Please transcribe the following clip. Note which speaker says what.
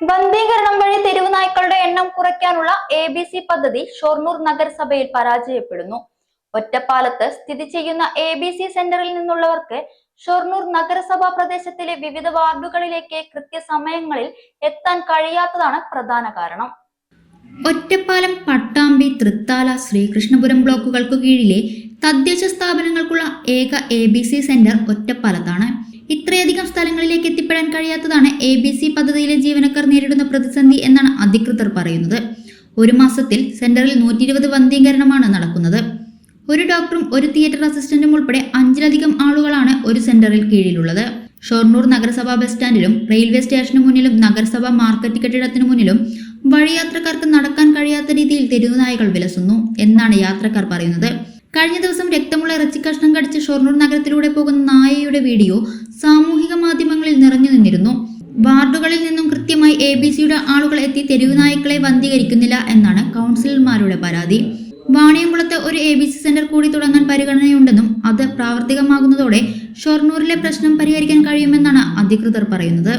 Speaker 1: ബന്ധീകരണം വഴി തെരുവ് നായ്ക്കളുടെ എണ്ണം കുറയ്ക്കാനുള്ള എ ബി സി പദ്ധതി ഷൊർണൂർ നഗരസഭയിൽ പരാജയപ്പെടുന്നു. ഒറ്റപ്പാലത്ത് സ്ഥിതി ചെയ്യുന്ന എ ബി സി സെന്ററിൽ നിന്നുള്ളവർക്ക് ഷൊർണൂർ നഗരസഭാ പ്രദേശത്തിലെ വിവിധ വാർഡുകളിലേക്ക് കൃത്യസമയങ്ങളിൽ എത്താൻ കഴിയാത്തതാണ് പ്രധാന കാരണം.
Speaker 2: ഒറ്റപ്പാലം പട്ടാമ്പി തൃത്താല ശ്രീകൃഷ്ണപുരം ബ്ലോക്കുകൾക്ക് കീഴിലെ തദ്ദേശ സ്ഥാപനങ്ങൾക്കുള്ള ഏക എ ബി സി സെന്റർ ഒറ്റപ്പാലത്താണ്. ഇത്രയധികം സ്ഥലങ്ങളിലേക്ക് എത്തിപ്പെടാൻ കഴിയാത്തതാണ് എ ബി സി പദ്ധതിയിലെ ജീവനക്കാർ നേരിടുന്ന പ്രതിസന്ധി എന്നാണ് അധികൃതർ പറയുന്നത്. ഒരു മാസത്തിൽ സെന്ററിൽ നൂറ്റി ഇരുപത് വന്ധീകരണമാണ് നടക്കുന്നത്. ഒരു ഡോക്ടറും ഒരു തിയേറ്റർ അസിസ്റ്റന്റും ഉൾപ്പെടെ അഞ്ചിലധികം ആളുകളാണ് ഒരു സെന്ററിൽ കീഴിലുള്ളത്. ഷൊർണൂർ നഗരസഭാ ബസ് സ്റ്റാൻഡിലും റെയിൽവേ സ്റ്റേഷന് മുന്നിലും നഗരസഭാ മാർക്കറ്റ് കെട്ടിടത്തിന് മുന്നിലും വഴിയാത്രക്കാർക്ക് നടക്കാൻ കഴിയാത്ത രീതിയിൽ തെരുവുനായകൾ വിലസുന്നു എന്നാണ് യാത്രക്കാർ പറയുന്നത്. കഴിഞ്ഞ ദിവസം രക്തമുള്ള ഇറച്ചി കഷ്ണം കടിച്ച് ഷൊർണൂർ നഗരത്തിലൂടെ പോകുന്ന നായയുടെ വീഡിയോ വാർഡുകളിൽ നിന്നും കൃത്യമായി എ ബി സിയുടെ ആളുകൾ എത്തി തെരുവുനായ്ക്കളെ വന്ധീകരിക്കുന്നില്ല എന്നാണ് കൗൺസിലർമാരുടെ പരാതി. വാണിയംകുളത്ത് ഒരു എ ബി സി സെന്റർ കൂടി തുടങ്ങാൻ പരിഗണനയുണ്ടെന്നും അത് പ്രാവർത്തികമാകുന്നതോടെ ഷൊർണൂരിലെ പ്രശ്നം പരിഹരിക്കാൻ കഴിയുമെന്നാണ് അധികൃതർ പറയുന്നത്.